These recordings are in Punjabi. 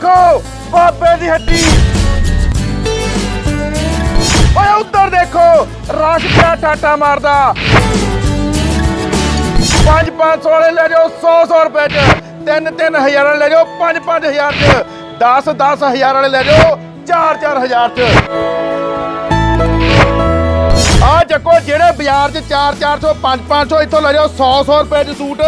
ਦੇਖੋ ਬਾਬੇ ਦੀ ਹੱਡੀ। ਓਏ, ਉੱਧਰ ਦੇਖੋ, ਰਸ਼ ਪਿਆ ਟਾਟਾ ਮਾਰਦਾ। 5 500 ਵਾਲੇ ਲੈ ਜਾਓ 100 100 ਰੁਪਏ ਚ। 3 3000 ਵਾਲੇ ਲੈ ਜਾਓ 5 5000 ਚ। 10 10000 ਵਾਲੇ ਲੈ ਜਾਓ 4 4000 ਚ। ਆ ਚੱਕੋ, ਜਿਹੜੇ ਬਾਜ਼ਾਰ 'ਚ 4 400 5 500 ਇੱਥੋਂ ਲੈ ਜਾਓ 100 100 ਰੁਪਏ ਚ ਸੂਟ।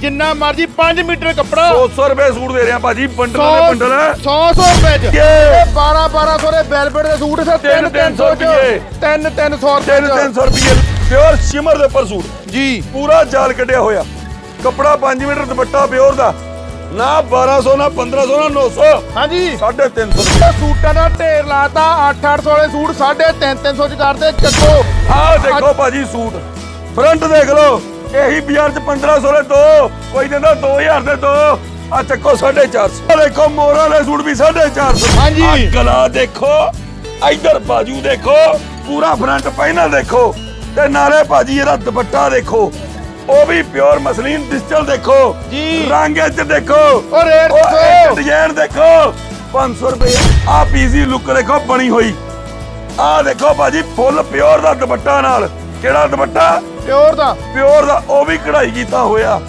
ਜਿੰਨਾ ਮਰਜ਼ੀ 5 ਮੀਟਰ ਕੱਪੜਾ। 200 ਰੁਪਏ ਸੂਟ ਦੇ ਰਿਹਾ ਭਾਜੀ ਬੰਡਲ ਦੇ ਬੰਡਲ 100 100 ਰੁਪਏ ਚ। ਇਹ ਇਹ 12 1200 ਦੇ ਵੈਲਵਟ ਦੇ ਸੂਟ ਸੇ 3 ਤਿੰਨ 300 ਰੁਪਏ। ਚ 3 300 ਰੁਪਏ 3 ਚ। 300 ਰੁਪਏ। ਪਿਓਰ ਸ਼ਿਮਰ ਦੇ ਉੱਪਰ ਸੂਟ। ਜੀ। ਪੂਰਾ ਜਾਲ ਕੱਢਿਆ ਹੋਇਆ। ਕੱਪੜਾ 5 ਮੀਟਰ ਦੁਪੱਟਾ ਪਿਓਰ ਦਾ। ਨਾ 1200 ਨਾ 1500 ਨਾ 900 ਹਾਂਜੀ। 350 ਇਹ ਸੂਟਾਂ ਦਾ ਢੇਰ ਲਾਤਾ 8-800 ਵਾਲੇ ਸੂਟ 350 ਚ ਕਰਦੇ। ਚੱਕੋ। ਆਹ ਦੇਖੋ ਭਾਜੀ ਸੂਟ। ਫਰੰਟ ਦੇਖ ਲਓ। ਇਹੀ ਬਾਜ਼ਾਰ ਚ 1500 ਦੇ ਦੋ ਕੋਈ ਦਿੰਦਾ 2000 ਦੇ ਦੋ। ਆ ਚੱਕੋ 450 ਆਹ ਦੇਖੋ ਮੋਰਾਂ ਦੇ ਸੂਟ ਵੀ 450 ਹਾਂਜੀ। ਆਹ ਗਲਾ ਦੇਖੋ ਇਧਰ ਬਾਜੂ ਦੇਖੋ ਪੂਰਾ ਫਰੰਟ ਪਹਿਨਾ ਦੇਖੋ ਤੇ ਨਾਲੇ ਭਾਜੀ ਇਹਦਾ ਦੁਪੱਟਾ ਦੇਖੋ। ਉਹ ਵੀ ਪਿਓਰ ਮਸਲੀਨ ਡਿਜੀਟਲ ਦੇਖੋ। ਜੀ। ਰੰਗ ਚ ਦੇਖੋ। ਉਹ ਰੇਟ ਦੱਸੋ। ਡਿਜ਼ਾਈਨ ਦੇਖੋ। 500 ਰੁਪਏ। ਆ ਪੀਜ਼ੀ ਲੁੱਕ ਦੇਖੋ ਬਣੀ ਹੋਈ। ਆ ਦੇਖੋ ਭਾਜੀ ਫੁੱਲ ਪਿਓਰ ਦਾ ਦੁਪੱਟਾ ਨਾਲ। ਕਿਹੜਾ ਦੁਪੱਟਾ? ਪਿਓਰ ਦਾ। ਪਿਓਰ ਦਾ ਉਹ ਵੀ ਕਢਾਈ ਕੀਤਾ ਹੋਇਆ।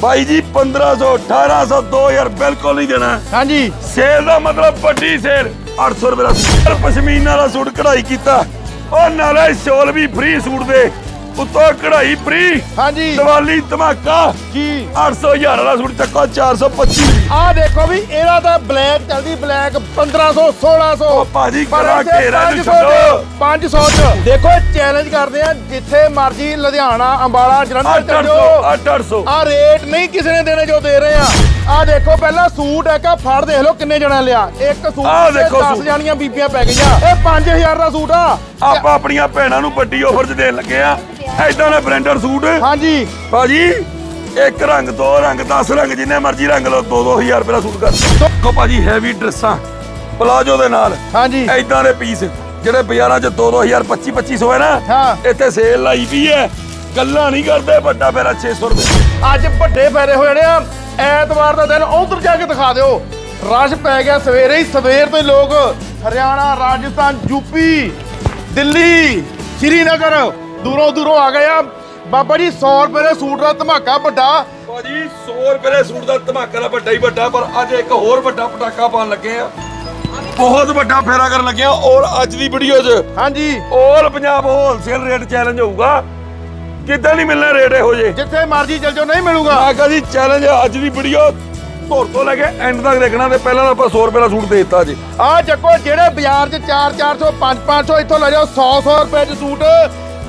ਭਾਈ ਜੀ 1500 1800 2000 ਬਿਲਕੁਲ ਨਹੀਂ ਦੇਣਾ। ਹਾਂਜੀ। ਸੇਲ ਦਾ ਮਤਲਬ ਵੱਡੀ ਸੇਲ। 800 ਰੁਪਏ ਦਾ ਪਸ਼ਮੀਨਾ ਦਾ ਸੂਟ ਕਢਾਈ ਕੀਤਾ। ਉਹ ਨਾਲੇ ਸ਼ੋਲ ਵੀ ਫ੍ਰੀ ਸੂਟ ਦੇ। ਉੱਤੋਂ ਕਢਾਈ ਫ੍ਰੀ ਹਾਂਜੀ। ਦੀਵਾਲੀ ਧਮਾਕਾ ਜੀ। 800 ਹਜ਼ਾਰ ਵਾਲਾ ਸੂਟ ਚੱਕੋ 425 ਆਹ ਦੇਖੋ ਵੀ ਇਹਦਾ ਤਾਂ ਬਲੈਕ ਚੱਲਦੀ ਬਲੈਕ 1500 1600 ਉਹ ਭਾਜੀ ਪਰ ਇੱਥੇ ਘੇਰਾ ਨੂੰ 500 ਚ, ਛੱਡੋ 500 ਚ। ਦੇਖੋ ਚੈਲੰਜ ਕਰਦੇ ਆ ਜਿੱਥੇ ਮਰਜ਼ੀ ਲੁਧਿਆਣਾ ਅੰਬਾਲਾ ਜਲੰਧਰ ਚੱਲ 800 ਜਾਓ। 800 ਆ ਰੇਟ ਨਹੀਂ ਕਿਸੇ ਨੇ ਦੇਣੇ ਜੋ ਦੇ ਰਹੇ ਆ। ਆ ਦੇਖੋ ਪਹਿਲਾਂ ਸੂਟ ਹੈ ਕਾ ਫੜ ਦੇਖ ਲਓ ਕਿੰਨੇ ਜਣਾ ਲਿਆ। ਇੱਕ ਸੂਟ ਆਹ ਤੇ ਦੇਖੋ 10 ਸੂਟ। ਜਾਣੀਆਂ ਬੀਬੀਆਂ ਪੈ ਗਈਆਂ। ਇਹ 5000 ਦਾ ਸੂਟ ਆ। ਆਪਾਂ ਆਪਣੀਆਂ ਭੈਣਾਂ ਨੂੰ ਵੱਡੀ ਆਫਰ 'ਚ ਦੇਣ ਲੱਗੇ ਆ। ਐਦਾਂ ਦੇ ਬ੍ਰਾਂਡਡ ਸੂਟ? ਹਾਂਜੀ। ਭਾਜੀ ਇੱਕ ਰੰਗ ਦੋ ਰੰਗ 10 ਰੰਗ ਜਿੰਨੇ ਮਰਜ਼ੀ ਰੰਗ ਲਓ 2-2000 ਰੁਪਏ ਦਾ ਸੂਟ ਕਰ ਦੇਖੋ ਭਾਜੀ ਹੈਵੀ ਡਰੈਸਾਂ ਪਲਾਜੋ ਦੇ ਨਾਲ। ਹਾਂਜੀ। ਐਦਾਂ ਦੇ ਪੀਸ ਜਿਹੜੇ ਬਾਜ਼ਾਰਾਂ 'ਚ 2-2000 25-2500 ਹੈ ਨਾ ਹਾਂ। ਇੱਥੇ ਸੇਲ ਲਾਈ ਵੀ ਹੈ। ਗੱਲਾਂ ਨਹੀਂ ਕਰਦੇ ਵੱਡਾ ਫੇਰਾ 600 ਰੁਪਏ। ਅੱਜ ਵੱਡੇ ਫਾਇਦੇ ਹੋ ਜਾਣੇ ਆ। ਐਤਵਾਰ ਦਾ ਦਿਨ ਉਧਰ ਜਾ ਕੇ ਦਿਖਾ ਦਿਓ। ਰਸ਼ ਪੈ ਗਿਆ ਸਵੇਰੇ ਹੀ ਸਵੇਰ ਤੋਂ ਹੀ ਲੋਕ ਹਰਿਆਣਾ ਰਾਜਸਥਾਨ ਯੂਪੀ ਦਿੱਲੀ ਸ਼੍ਰੀਨਗਰ। ਦੂਰੋਂ ਦੂਰੋਂ ਆ ਗਏ ਆ। ਬਾਬਾ ਜੀ 100 ਰੁਪਏ ਦੇ ਸੂਟ ਦਾ ਧਮਾਕਾ ਵੱਡਾ। ਭਾਜੀ 100 ਰੁਪਏ ਦੇ ਸੂਟ ਦਾ ਧਮਾਕਾ ਦਾ ਵੱਡਾ ਹੀ ਵੱਡਾ ਪਰ ਅੱਜ ਇੱਕ ਹੋਰ ਵੱਡਾ ਪਟਾਕਾ ਪਾਉਣ ਲੱਗੇ ਆ। ਬਹੁਤ ਵੱਡਾ ਫੇਰਾ ਕਰਨ ਲੱਗੇ ਆ ਔਰ ਅੱਜ ਦੀ ਵੀਡੀਓ 'ਚ ਹਾਂਜੀ। All Punjab wholesale rate challenge ਹੋਊਗਾ। ਕਿੱਦਾਂ ਨਹੀਂ ਮਿਲਣਾ ਰੇਟ ਇਹੋ ਜੇ ਜਿੱਥੇ ਮਰਜ਼ੀ ਚਲ ਜਾਓ ਨਹੀਂ ਮਿਲੂਗਾ। ਮੈਂ ਕਹਾਂ ਜੀ ਚੈਲੰਜ ਅੱਜ ਦੀ ਵੀਡੀਓ ਧੁਰ ਤੋਂ ਲੈ ਕੇ ਐਂਡ ਤੱਕ ਦੇਖਣਾ ਤੇ ਪਹਿਲਾਂ ਤਾਂ ਆਪਾਂ 100 ਰੁਪਏ ਦਾ ਸੂਟ ਦੇ ਦਿੱਤਾ ਜੀ। ਆ ਚੱਕੋ ਜਿਹੜੇ ਬਾਜ਼ਾਰ 'ਚ 4 400 5 500 ਇੱਥੋਂ ਲੈ ਜਾਓ 100 100 ਰੁਪਏ 'ਚ ਸੂਟ।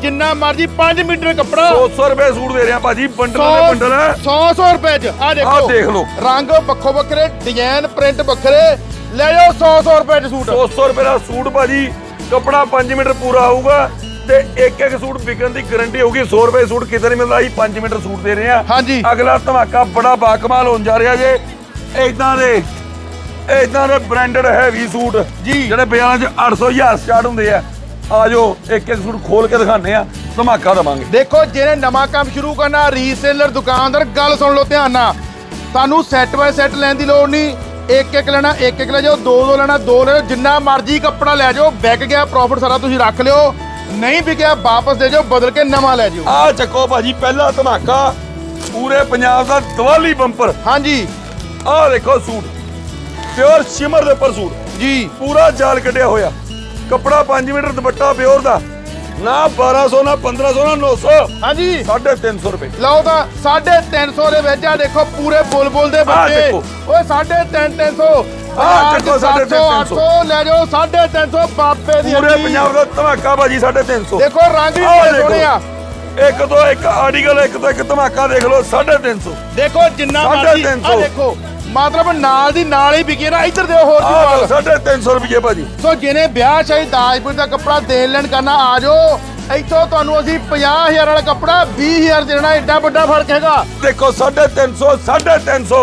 ਜਿੰਨਾ ਮਰਜ਼ੀ 5 ਮੀਟਰ ਕੱਪੜਾ। 200 ਰੁਪਏ ਸੂਟ ਦੇ ਰਿਹਾ ਭਾਜੀ ਬੰਡਲ ਦੇ ਬੰਡਲ। 100 100 ਰੁਪਏ 'ਚ। ਆ ਦੇਖੋ ਆਹ ਦੇਖ ਲਓ। ਰੰਗ ਵੱਖੋ ਵੱਖਰੇ ਡਿਜ਼ਾਈਨ ਪ੍ਰਿੰਟ ਵੱਖਰੇ। ਲੈ ਜਾਓ 100 100 ਰੁਪਏ 'ਚ ਸੂਟ। 200 ਰੁਪਏ ਦਾ ਸੂਟ ਭਾਜੀ ਕਪੜਾ 5 ਮੀਟਰ ਪੂਰਾ ਆਊਗਾ ਤੇ ਇੱਕ ਇੱਕ ਸੂਟ ਵਿਕਣ ਦੀ ਗਾਰੰਟੀ ਹੋਊਗੀ। 100 ਰੁਪਏ ਸੂਟ ਕਿਤੇ ਨਹੀਂ ਮਿਲਦਾ ਅਸੀਂ 5 ਮੀਟਰ ਸੂਟ ਦੇ ਰਹੇ ਆ। ਹਾਂਜੀ। ਅਗਲਾ ਧਮਾਕਾ ਬੜਾ ਬਾਕਮਾਲ ਹੋਣ ਜਾ ਰਿਹਾ ਜੇ। ਇਦਾਂ ਦੇ ਇਦਾਂ ਦੇ ਬ੍ਰਾਂਡਡ ਹੈਵੀ ਸੂਟ। ਜਿਹੜੇ ਬਾਜ਼ਾਰਾਂ 'ਚ 800 ਹਜ਼ਾਰ ਸਟਾਰਟ ਹੁੰਦੇ ਆ। ਆ ਜਾਓ ਇੱਕ ਇੱਕ ਸੂਟ ਖੋਲ ਕੇ ਦਿਖਾਣੇ ਆ ਧਮਾਕਾ ਦਵਾਂਗੇ। ਦੇਖੋ ਜਿਹਨੇ ਨਵਾਂ ਕੰਮ ਸ਼ੁਰੂ ਕਰਨਾ ਰੀਸੇਲਰ ਦੁਕਾਨਦਾਰ ਗੱਲ ਸੁਣ ਲਓ ਧਿਆਨ ਨਾਲ। ਤੁਹਾਨੂੰ ਸੈੱਟ ਬਾਏ ਸੈੱਟ ਲੈਣ ਦੀ ਲੋੜ ਨਹੀਂ। ਇੱਕ ਇੱਕ ਲੈਣਾ ਇੱਕ ਇੱਕ ਲੈ ਜਾਓ ਦੋ ਦੋ ਲੈਣਾ ਦੋ ਲੈ ਜਾਓ। ਜਿੰਨਾ ਮਰਜ਼ੀ ਕੱਪੜਾ ਲੈ ਜਾਓ ਵਿਕ ਗਿਆ ਪ੍ਰੋਫਿਟ ਸਾਰਾ ਤੁਸੀਂ ਰੱਖ ਲਿਓ। ਨਹੀਂ ਵਿਕਿਆ ਵਾਪਸ ਦੇ ਜਾਓ ਬਦਲ ਕੇ ਨਵਾਂ ਲੈ ਜਾਓ। ਆ ਚੱਕੋ ਭਾਜੀ ਪਹਿਲਾ ਧਮਾਕਾ ਪੂਰੇ ਪੰਜਾਬ ਦਾ ਦੀਵਾਲੀ ਬੰਪਰ। ਹਾਂਜੀ। ਆਹ ਦੇਖੋ ਸੂਟ ਪਿਓਰ ਸ਼ਿਮਰ ਦੇ ਉੱਪਰ ਸੂਟ। ਜੀ। ਪੂਰਾ ਜਾਲ ਕੱਢਿਆ ਹੋਇਆ। ਕੱਪੜਾ 5 ਮੀਟਰ ਦੁਪੱਟਾ ਪਿਓਰ ਦਾ। ਨਾ 1200 ਨਾ 1500 ਨਾ 900 ਹਾਂਜੀ। 350 ਰੁਪਏ। ਲਓ ਤਾਂ 350 ਦੇ ਵਿੱਚ ਆ ਦੇਖੋ ਪੂਰੇ ਬੁਲਬੁਲ ਦੇ ਬੱਚੇ। ਓਏ 350 ਆਹ ਦੇਖੋ, 350 800 ਲੈ ਜਾਓ 350 ਬਾਬੇ ਦੀ ਪੂਰੇ। ਪੰਜਾਬ ਦਾ ਧਮਾਕਾ ਭਾਜੀ 350 ਦੇਖੋ ਰੰਗ ਵੀ। ਸੋਹਣੇ ਆ। ਇੱਕ ਤੋਂ ਇੱਕ ਆਰਟੀਕਲ ਇੱਕ ਤੋਂ ਇੱਕ ਧਮਾਕਾ ਦੇਖ ਲਓ 350 ਦੇਖੋ ਜਿੰਨਾ ਮਰਜ਼ੀ। ਆ। ਦੇਖੋ। ਮਤਲਬ ਨਾਲ ਦੀ ਨਾਲ ਹੀ ਵਿਕੇ ਨਾ ਇੱਧਰ ਦਿਓ ਹੋਰ ਆਹ ਜੀ 350 ਰੁਪਏ ਭਾਜੀ। ਸੋ ਜਿਹਨੇ ਵਿਆਹ ਚਾਹੀ ਦਾਜਪੁਰ ਦਾ ਕੱਪੜਾ ਦੇਣ ਲੈਣ ਕਰਨਾ ਆ ਜਾਓ। ਇੱਥੋਂ ਤੁਹਾਨੂੰ ਅਸੀਂ 50000 ਵਾਲਾ ਕੱਪੜਾ 20000 ਦੇਣਾ ਐਡਾ ਵੱਡਾ ਫ਼ਰਕ ਹੈਗਾ। ਦੇਖੋ 350 350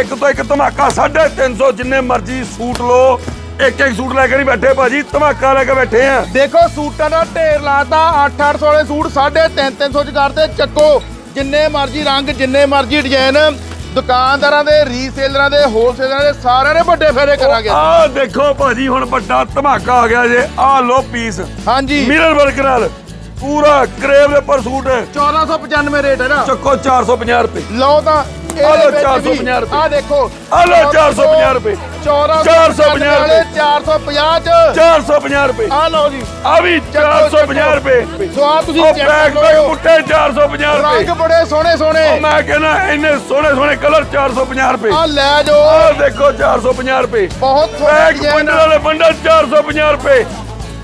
ਇੱਕ ਤੋਂ ਇੱਕ ਧਮਾਕਾ 350 ਜਿੰਨੇ ਮਰਜ਼ੀ ਸੂਟ ਲਓ। ਇੱਕ ਇੱਕ ਸੂਟ ਲੈ ਕੇ ਨਹੀਂ ਬੈਠੇ ਭਾਜੀ ਧਮਾਕਾ ਲੈ ਕੇ ਬੈਠੇ ਆ। ਦੇਖੋ ਸੂਟਾਂ ਦਾ ਢੇਰ ਲਾਤਾ 8-800 ਵਾਲੇ ਸੂਟ 350 300 ਚ ਕਰਦੇ ਚੱਕੋ। ਜਿੰਨੇ ਮਰਜ਼ੀ ਰੰਗ ਜਿੰਨੇ ਮਰਜ਼ੀ ਡਿਜ਼ਾਈਨ ਦੁਕਾਨਦਾਰਾਂ ਦੇ ਰੀਸੇਲਰਾਂ ਦੇ ਹੋਲਸੇਲਰਾਂ ਦੇ ਸਾਰਿਆਂ ਨੇ ਵੱਡੇ ਫੇਰੇ ਕਰਾਂਗੇ। ਆਹ ਦੇਖੋ ਭਾਜੀ ਹੁਣ ਵੱਡਾ ਧਮਾਕਾ ਆ ਗਿਆ ਜੇ। ਆਹ ਲੋ ਪੀਸ ਹਾਂਜੀ। ਮਿਰਰ ਵਰਕ ਨਾਲ। ਪੂਰਾ ਕਰੇਵ ਦੇ ਪਰ ਸੂਟ 1495 ਰੇਟ ਹੈ ਨਾ। ਚੱਕੋ 450 ਰੁਪਏ। ਲਓ ਤਾਂ ਆਹ ਲਓ ਇਹਦੇ ਵਿੱਚ ਵੀ 450 ਰੁਪਏ। ਆਹ ਦੇਖੋ ਆਹ ਲਓ 450 ਰੁਪਏ। 1450 ਵਾਲੇ 450 ਚ 450 ਰੁਪਏ ਆਹ ਲਓ ਜੀ ਆ ਵੀ 450 ਰੁਪਏ ਸੋ ਆ ਤੁਸੀਂ ਉਹ ਚੈੱਕ ਬੈਗ ਕਰ ਬੈਗ ਲਓ ਮੁੱਟੇ 450 ਰੁਪਏ ਰੰਗ ਬੜੇ ਸੋਹਣੇ ਸੋਹਣੇ ਮੈਂ ਕਹਿੰਦਾ ਇੰਨੇ ਸੋਹਣੇ ਸੋਹਣੇ ਕਲਰ 450 ਰੁਪਏ ਆ ਲੈ ਜਾਓ ਦੇਖੋ 450 ਰੁਪਏ ਬਹੁਤ ਸੋਹਣਾ ਬੈਗ ਬੰਡਲ ਵਾਲੇ ਬੰਡਲ 450 ਰੁਪਏ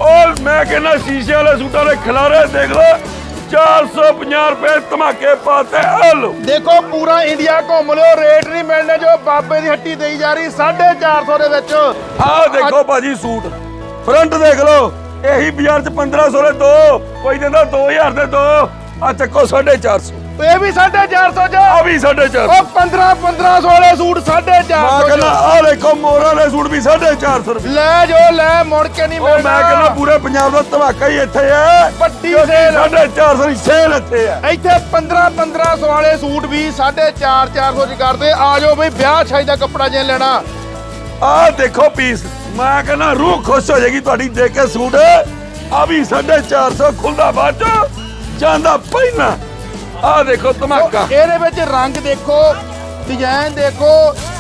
ਔਰ ਮੈਂ ਕਹਿੰਦਾ ਸ਼ੀਸ਼ੇ ਵਾਲੇ ਸੂਟਾਂ ਦੇ ਖਿਲਾਰੇ ਦੇਖ ਲਓ 450 ਰੁਪਏ ਧਮਾਕੇ ਪਾਤੇ ਲਓ ਦੇਖੋ ਪੂਰਾ ਇੰਡੀਆ ਘੁੰਮ ਲਿਓ ਰੇਟ ਨਹੀਂ ਮਿਲਣੇ ਜੋ ਬਾਬੇ ਦੀ ਹੱਟੀ ਦੇਈ ਜਾ ਰਹੀ 450 ਦੇ ਵਿੱਚ। ਆਹ ਦੇਖੋ ਭਾਜੀ ਸੂਟ। ਫਰੰਟ ਦੇਖ ਲਓ ਇਹੀ ਬਾਜ਼ਾਰ ਚ 1500 ਦੇ ਦੋ ਕੋਈ ਦਿੰਦਾ 2000 ਦੇ ਦੋ ਆ ਚੱਕੋ 450 ਇਹ ਵੀ 450 ਚ। ਆ ਵੀ 450 ਉਹ 15 1500 ਵਾਲੇ ਸੂਟ 450 ਮੈਂ ਕਹਿੰਦਾ ਆ ਦੇਖੋ ਮੋਰਾਂ ਦੇ ਸੂਟ ਵੀ 450 ਰੁਪਏ। ਲੈ ਜੋ ਲੈ ਮੁੜ ਕੇ ਨਹੀਂ ਮਿਲਣਾ ਮੈਂ ਕਹਿੰਦਾ ਪੂਰੇ ਪੰਜਾਬ ਦਾ ਧਮਾਕਾ ਹੀ ਇੱਥੇ ਹੈ। ਵੱਡੀ ਸੇਲ 450 ਦੀ ਸੇਲ ਇੱਥੇ ਹੈ। ਇੱਥੇ 15 1500 ਵਾਲੇ ਸੂਟ ਵੀ 450 400 ਚ ਕਰਦੇ। ਆ ਜਾਓ ਬਈ ਵਿਆਹ ਛਾਈ ਦਾ ਕੱਪੜਾ ਜੇ ਲੈਣਾ। ਆਹ ਦੇਖੋ ਪੀਸ। ਮੈਂ ਕਹਿੰਦਾ ਰੂਹ ਖੁਸ਼ ਹੋ ਜਾਏਗੀ ਤੁਹਾਡੀ ਦੇਖ ਕੇ ਸੂਟ। ਆ ਵੀ 450 ਖੁੱਲਦਾ ਬਾਅਦ ਜਾਂਦਾ ਪਹਿਲਾਂ। ਆਹ ਦੇਖੋ ਧਮਾਕਾ। ਇਹਦੇ ਵਿੱਚ ਰੰਗ ਦੇਖੋ ਡਿਜ਼ਾਈਨ ਦੇਖੋ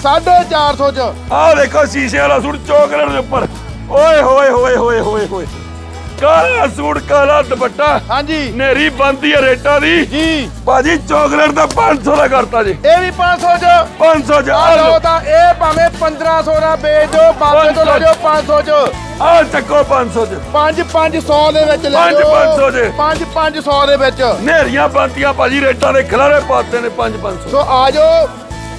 450 ਚ। ਆਹ ਦੇਖੋ ਸ਼ੀਸ਼ੇ ਵਾਲਾ ਸੂਟ ਚੋਕਲੇਟ ਦੇ ਉੱਪਰ। ਓਏ ਹੋਏ ਹੋਏ ਹੋਏ ਹੋਏ ਹੋਏ। ਕਾਲਾ ਸੂਟ ਕਾਲਾ ਦੁਪੱਟਾ। ਹਾਂਜੀ। ਨੇਰੀ ਬੰਦੀ ਹੈ ਰੇਟਾਂ ਦੀ। ਜੀ। ਬਾਜੀ ਚੋਕਲੇਟ ਦਾ 500 ਦਾ ਕਰਤਾ ਜੀ। ਇਹ ਵੀ 500 ਚ। 500 ਚ ਆ ਆ ਲਓ ਤਾਂ ਇਹ ਭਾਵੇਂ 1500 ਦਾ ਵੇਚ ਦਿਓ ਬਾਬੇ ਤੋਂ ਲੈ ਜਾਓ 500 ਚ। ਆ ਚੱਕੋ 500 ਚ। 5 500 ਦੇ ਵਿੱਚ ਲੈ ਪੰਜ ਜਾਓ। ਪੰਜ ਸੌ ਚ। 5 500 ਦੇ ਵਿੱਚ। ਨੇਰੀਆਂ ਬੰਦੀਆਂ ਭਾਜੀ ਰੇਟਾਂ ਦੇ ਖਿਲਾਰੇ ਪਾਤੇ ਨੇ 5 500 ਸੋ। ਆ ਜਾਓ।